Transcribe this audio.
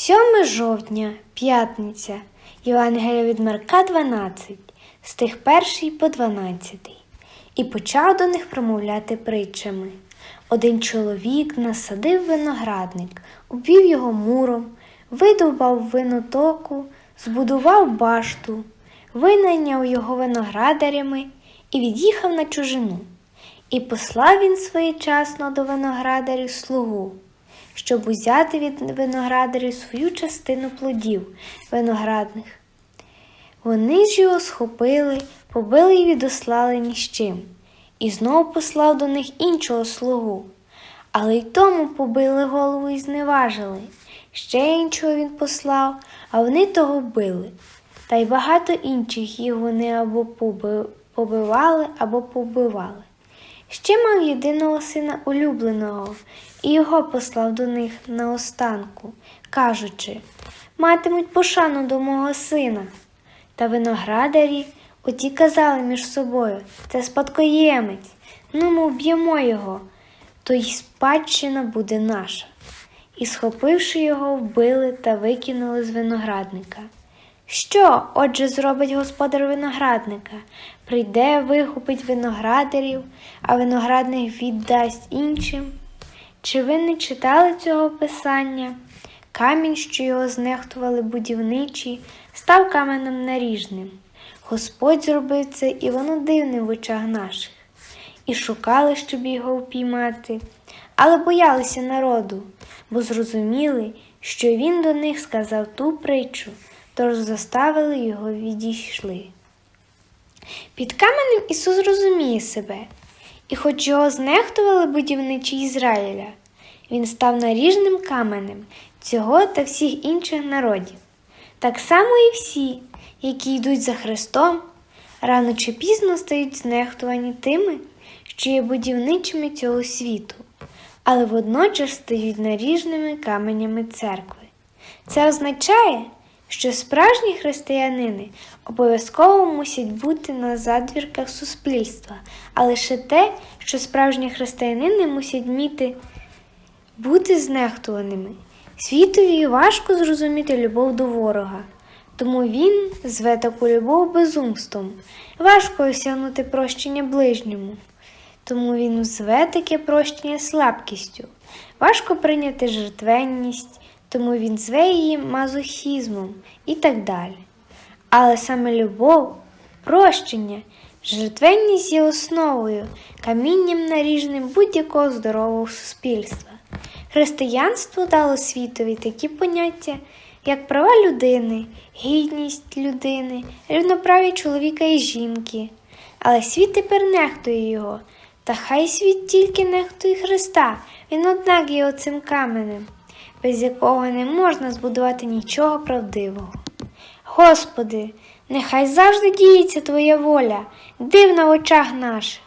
7 жовтня, п'ятниця, Євангелія від Марка 12, стих 1 по 12. І почав до них промовляти притчами. Один чоловік насадив виноградник, обвів його муром, видовбав винотоку, збудував башту, винайняв його виноградарями і від'їхав на чужину. І послав він своєчасно до виноградарів слугу, щоб узяти від виноградарів свою частину плодів виноградних. Вони ж його схопили, побили і відослали ні з чим, і знову послав до них іншого слугу. Але й тому побили голову і зневажили. Ще іншого він послав, а вони того вбили. Та й багато інших їх вони або побивали, або побивали. Ще мав єдиного сина улюбленого, і його послав до них наостанку, кажучи матимуть пошану до мого сина. Та виноградарі оті казали між собою це спадкоємець, ну ми вб'ємо його, то й спадщина буде наша. І, схопивши його, вбили та викинули з виноградника. Що, отже, зробить господар виноградника? Прийде, вихопить виноградарів, а виноградник віддасть іншим? Чи ви не читали цього писання? Камінь, що його знехтували будівничі, став каменем наріжним. Господь зробив це, і воно дивне в очах наших. І шукали, щоб його впіймати, але боялися народу, бо зрозуміли, що він до них сказав ту притчу, тож заставили його відійшли. Під каменем Ісус розуміє себе, і хоч його знехтували будівничі Ізраїля, він став наріжним каменем цього та всіх інших народів. Так само і всі, які йдуть за Христом, рано чи пізно стають знехтувані тими, що є будівничими цього світу, але водночас стають наріжними каменями церкви. Це означає, що справжні християнини обов'язково мусять бути на задвірках суспільства, а лише те, що справжні християнини мусять вміти бути знехтуваними. Світові важко зрозуміти любов до ворога, тому він зве таку любов безумством. Важко осягнути прощення ближньому, тому він зве таке прощення слабкістю. Важко прийняти жертвенність, тому він зве її мазохізмом і так далі. Але саме любов, прощення, жертвенність є основою, камінням наріжним будь-якого здорового суспільства. Християнство дало світові такі поняття, як права людини, гідність людини, рівноправі чоловіка і жінки. Але світ тепер нехтує його, та хай світ тільки нехтує Христа, він однак є оцим каменем, без якого не можна збудувати нічого правдивого. Господи, нехай завжди діється Твоя воля, дивна в очах наших.